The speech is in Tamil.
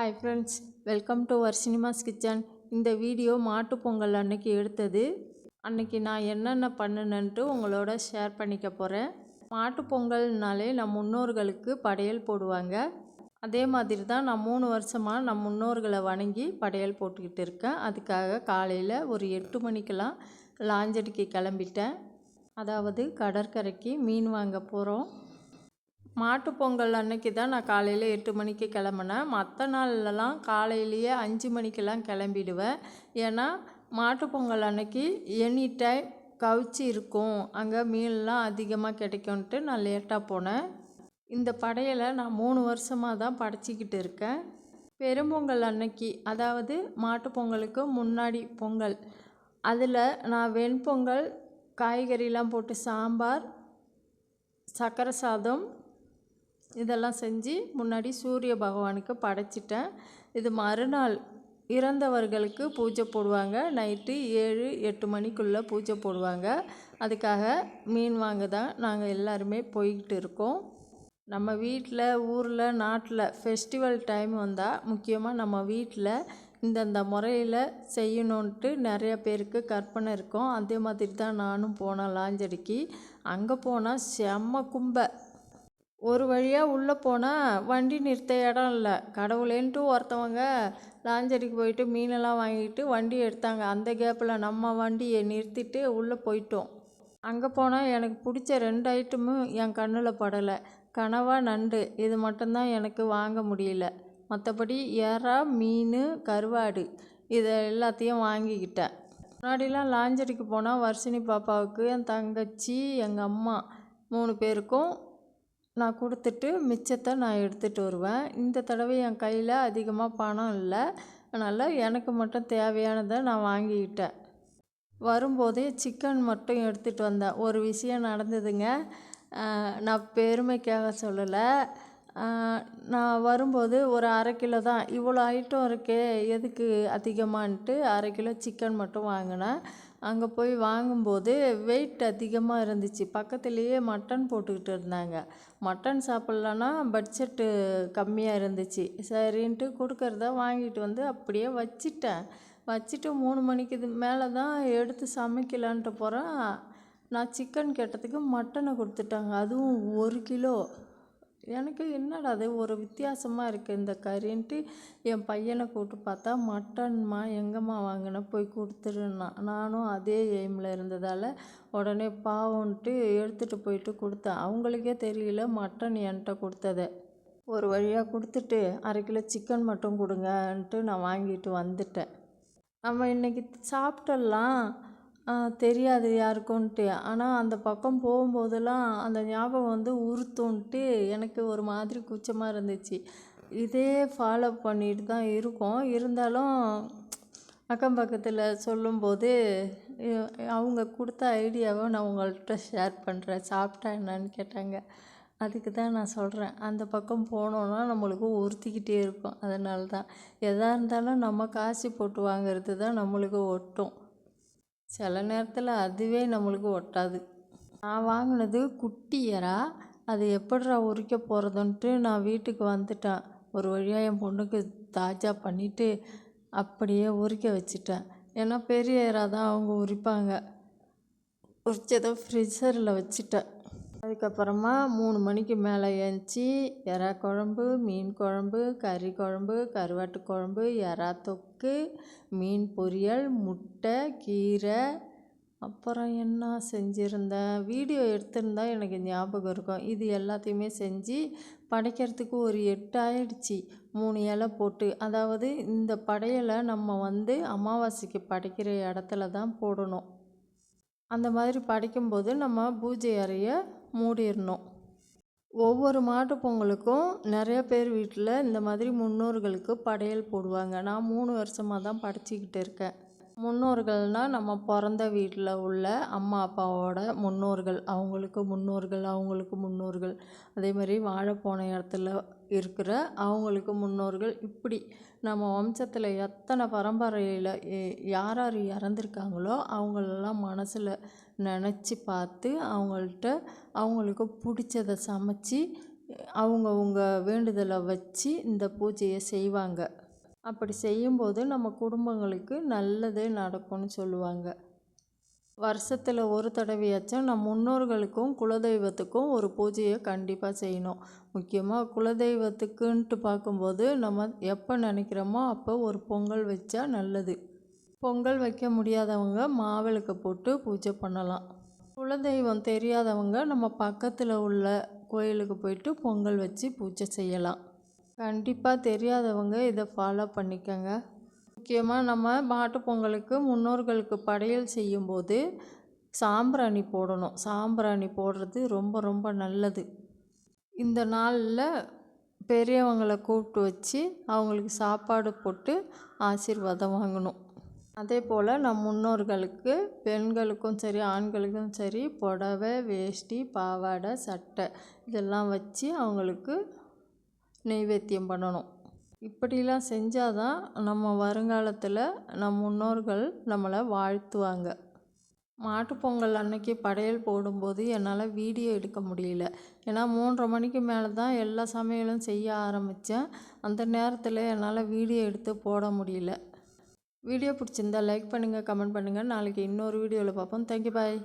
Hi friends welcome to our cinemas kitchen இந்த வீடியோ மாட்டு பொங்கல் அன்னைக்கு எடுத்தது. அன்னைக்கு நான் என்னென்ன பண்ணுனேன்ட்டு உங்களோட ஷேர் பண்ணிக்க போகிறேன் மாட்டுப்பொங்கல்னாலே நம் முன்னோர்களுக்கு படையல் போடுவாங்க. அதே மாதிரி தான் நான் மூணு வருஷமாக நம் முன்னோர்களை வணங்கி படையல் போட்டுக்கிட்டு இருக்கேன். அதுக்காக காலையில் ஒரு எட்டு மணிக்கெல்லாம் லாஞ்சடிக்கு கிளம்பிட்டேன். அதாவது கடற்கரைக்கு மீன் வாங்க போகிறோம் மாட்டு பொங்கல் அன்னைக்கு தான் நான் காலையில் எட்டு மணிக்கு கிளம்புனேன். மற்ற நாள்லலாம் காலையிலேயே அஞ்சு மணிக்கெல்லாம் கிளம்பிடுவேன். ஏன்னா மாட்டு பொங்கல் அன்னைக்கு எனி டைம் கவுச்சி இருக்கும். அங்கே மீன்லாம் அதிகமாக கிடைக்கும்ன்ட்டு நான் லேட்டாக போனேன். இந்த படையலை நான் மூணு வருஷமாக தான் படைச்சிக்கிட்டு இருக்கேன். பெரும்பொங்கல் அன்னைக்கு அதாவது மாட்டு பொங்கலுக்கு முன்னாடி பொங்கல். அதில் நான் வெண்பொங்கல் காய்கறிலாம் போட்டு சாம்பார் சக்கரை சாதம் இதெல்லாம் செஞ்சு முன்னாடி சூரிய பகவானுக்கு படைச்சிட்டேன். இது மறுநாள் இறந்தவர்களுக்கு பூஜை போடுவாங்க. நைட்டு ஏழு எட்டு மணிக்குள்ளே பூஜை போடுவாங்க. அதுக்காக மீன் வாங்க தான் நாங்கள் எல்லாருமே போய்கிட்டு இருக்கோம். நம்ம வீட்டில் ஊரில் நாட்டில் ஃபெஸ்டிவல் டைம் வந்தால் முக்கியமாக நம்ம வீட்டில் இந்தந்த முறையில் செய்யணுன்ட்டு நிறைய பேருக்கு கற்பனை இருக்கும். அதே மாதிரி தான் நானும் போனேன் லாஞ்சடிக்கு அங்கே போனால் செம்ம கும்பை. ஒரு வழியாக உள்ளே போனால் வண்டி நிறுத்த இடம் இல்லை. கடவுளேன்ட்டு ஒருத்தவங்க லாஞ்சடிக்கு போயிட்டு மீனெல்லாம் வாங்கிட்டு வண்டி எடுத்தாங்க. அந்த கேப்பில் நம்ம வண்டியை நிறுத்திட்டு உள்ளே போயிட்டோம். அங்கே போனால் எனக்கு பிடிச்ச ரெண்டு ஐட்டமும் என் கண்ணில் படலை. கனவா நண்டு. இது மட்டும்தான் எனக்கு வாங்க முடியல. மற்றபடி ஏறா மீன் கருவாடு இதை எல்லாத்தையும் வாங்கிக்கிட்டேன். முன்னாடிலாம் லாஞ்சடிக்கு போனால் வர்ஷினி பாப்பாவுக்கு என் தங்கச்சி எங்கள் அம்மா மூணு பேருக்கும் நான் கொடுத்துட்டு மிச்சத்தை நான் எடுத்துகிட்டு வருவேன். இந்த தடவை என் கையில் அதிகமாக பணம் இல்லை. அதனால் எனக்கு மட்டும் தேவையானதை நான் வாங்கிக்கிட்டேன். வரும்போதே சிக்கன் மட்டும் எடுத்துகிட்டு வந்தேன். ஒரு விஷயம் நடந்ததுங்க. நான் பெருமைக்காக சொல்லலை. நான் வரும்போது ஒரு அரை கிலோ தான். இவ்வளோ ஐட்டம் இருக்கே எதுக்கு அதிகமான்ட்டு அரை கிலோ சிக்கன் மட்டும் வாங்கினேன். அங்கே போய் வாங்கும்போது வெயிட் அதிகமாக இருந்துச்சு. பக்கத்துலேயே மட்டன் போட்டுக்கிட்டு இருந்தாங்க. மட்டன் சாப்பிட்லன்னா பட்ஜெட்டு கம்மியாக இருந்துச்சு. சரின்ட்டு கொடுக்கறத வாங்கிட்டு வந்து அப்படியே வச்சிட்டேன். வச்சுட்டு மூணு மணிக்கு இது மேலே தான் எடுத்து சமைக்கலான்ட்டு போகிறேன் நான் சிக்கன் கேட்டதுக்கு மட்டனை கொடுத்துட்டாங்க. அதுவும் ஒரு கிலோ. எனக்கு என்னடா அது ஒரு வித்தியாசமாக இருக்குது இந்த கறின்ட்டு என் பையனை கூப்பிட்டு பார்த்தா மட்டன்மா எங்கேம்மா வாங்கின போய் கொடுத்துருன்னான் நானும் அதே எய்மில் இருந்ததால் உடனே பாவம்ன்ட்டு எடுத்துகிட்டு போயிட்டு கொடுத்தேன். அவங்களுக்கே தெரியல மட்டன் என்கிட்ட கொடுத்ததை. ஒரு வழியாக கொடுத்துட்டு அரை கிலோ சிக்கன் மட்டும் கொடுங்கன்ட்டு நான் வாங்கிட்டு வந்துட்டேன். நம்ம இன்றைக்கி சாப்பிட்டலாம். தெரியாது யாருக்குன்ட்டு. ஆனால் அந்த பக்கம் போகும்போதெல்லாம் அந்த ஞாபகம் வந்து உறுத்துன்ட்டு எனக்கு ஒரு மாதிரி கூச்சமாக இருந்துச்சு. இதே ஃபாலோ பண்ணிட்டு தான் இருக்கோம். இருந்தாலும் அக்கம் பக்கத்தில் சொல்லும்போது அவங்க கொடுத்த ஐடியாவை நான் உங்கள்கிட்ட ஷேர் பண்ணுறேன் சாப்பிட்டா என்னன்னு கேட்டாங்க. அதுக்கு தான் நான் சொல்கிறேன் அந்த பக்கம் போனோன்னா நம்மளுக்கு உறுத்திக்கிட்டே இருக்கும். அதனால தான். எதாக இருந்தாலும் நம்ம காசு போட்டு வாங்கிறது தான் நம்மளுக்கு ஒட்டும். சில நேரத்தில் அதுவே நம்மளுக்கு ஒட்டாது. நான் வாங்கினது குட்டி அது எப்படிரா உரிக்க போகிறதுன்ட்டு நான் வீட்டுக்கு வந்துட்டேன். ஒரு வழியாக என் பொண்ணுக்கு தாஜா பண்ணிவிட்டு அப்படியே உரிக்க வச்சுட்டேன். ஏன்னா பெரிய எறா தான் அவங்க உரிப்பாங்க. உரிச்சதை ஃப்ரிட்ஜரில் வச்சுட்டேன். அதுக்கப்புறமா மூணு மணிக்கு மேலே ஏஞ்சி எறா குழம்பு மீன் குழம்பு கறி குழம்பு கருவாட்டு குழம்பு எறா தொக்கு மீன் பொரியல் முட்டை கீரை. அப்புறம் என்ன செஞ்சுருந்தேன்? வீடியோ எடுத்திருந்தா எனக்கு ஞாபகம் இருக்கும். இது எல்லாத்தையுமே செஞ்சு படைக்கிறதுக்கு ஒரு எட்டு ஆயிடுச்சு. மூணு இலை போட்டு. அதாவது இந்த படையலை நம்ம வந்து அமாவாசைக்கு படைக்கிற இடத்துல தான் போடணும். அந்த மாதிரி படைக்கும்போது நம்ம பூஜை அறையை மூடிடணும். ஒவ்வொரு மாட்டு பொங்கலுக்கும் நிறைய பேர் வீட்டில் இந்த மாதிரி முன்னோர்களுக்கு படையல் போடுவாங்க. நான் மூணு வருஷமாக தான் படைச்சிக்கிட்டு இருக்கேன். முன்னோர்கள்னால் நம்ம பிறந்த வீட்டில் உள்ள அம்மா அப்பாவோட முன்னோர்கள் அவங்களுக்கு முன்னோர்கள் அவங்களுக்கு முன்னோர்கள். அதே மாதிரி வாழ போன இடத்துல இருக்கிற அவங்களுக்கு முன்னோர்கள். இப்படி நம்ம வம்சத்தில் எத்தனை பரம்பரையில் யார் யார் இறந்துருக்காங்களோ அவங்களெல்லாம் மனசில் நினச்சி பார்த்து அவங்கள்ட்ட அவங்களுக்கு பிடிச்சத சமைச்சி அவங்கவுங்க வேண்டுதலை வச்சு இந்த பூஜையை செய்வாங்க. அப்படி செய்யும்போது நம்ம குடும்பங்களுக்கு நல்லதே நடக்கும்னு சொல்லுவாங்க. வருஷத்தில் ஒரு தடவையாச்சும் நம் முன்னோர்களுக்கும் குலதெய்வத்துக்கும் ஒரு பூஜையை கண்டிப்பாக செய்யணும். முக்கியமாக குலதெய்வத்துக்குன்ட்டு பார்க்கும்போது நம்ம எப்போ நினைக்கிறோமோ அப்போ ஒரு பொங்கல் வச்சா நல்லது. பொங்கல் வைக்க முடியாதவங்க மாவிளக்கு போட்டு பூஜை பண்ணலாம். குலதெய்வம் தெரியாதவங்க நம்ம பக்கத்தில் உள்ள கோயிலுக்கு போயிட்டு பொங்கல் வச்சு பூஜை செய்யலாம். கண்டிப்பாக தெரியாதவங்க இதை ஃபாலோ பண்ணிக்கோங்க. முக்கியமாக நம்ம மாட்டுப் பொங்கலுக்கு முன்னோர்களுக்கு படையல் செய்யும்போது சாம்பிராணி போடணும். சாம்பிராணி போடுறது ரொம்ப ரொம்ப நல்லது. இந்த நாளில் பெரியவங்களை கூப்பிட்டு வச்சு அவங்களுக்கு சாப்பாடு போட்டு ஆசீர்வாதம் வாங்கணும். அதே போல் நம் முன்னோர்களுக்கு பெண்களுக்கும் சரி ஆண்களுக்கும் சரி புடவை வேஷ்டி பாவாடை சட்டை இதெல்லாம் வச்சு அவங்களுக்கு நெய்வேத்தியம் பண்ணணும். இப்படிலாம் செஞ்சால் தான் நம்ம வருங்காலத்தில் நம் முன்னோர்கள் நம்மளை வாழ்த்துவாங்க. மாட்டுப்பொங்கல் அன்னைக்கு படையல் போடும்போது என்னால் வீடியோ எடுக்க முடியல. ஏன்னா மூன்றரை மணிக்கு மேலே தான் எல்லா சமையலும் செய்ய ஆரம்பித்தேன் அந்த நேரத்தில் என்னால் வீடியோ எடுத்து போட முடியல. வீடியோ பிடிச்சிருந்தா லைக் பண்ணுங்கள் கமெண்ட் பண்ணுங்கள் நாளைக்கு இன்னொரு வீடியோவில் பார்ப்போம் தேங்க்யூ பாய்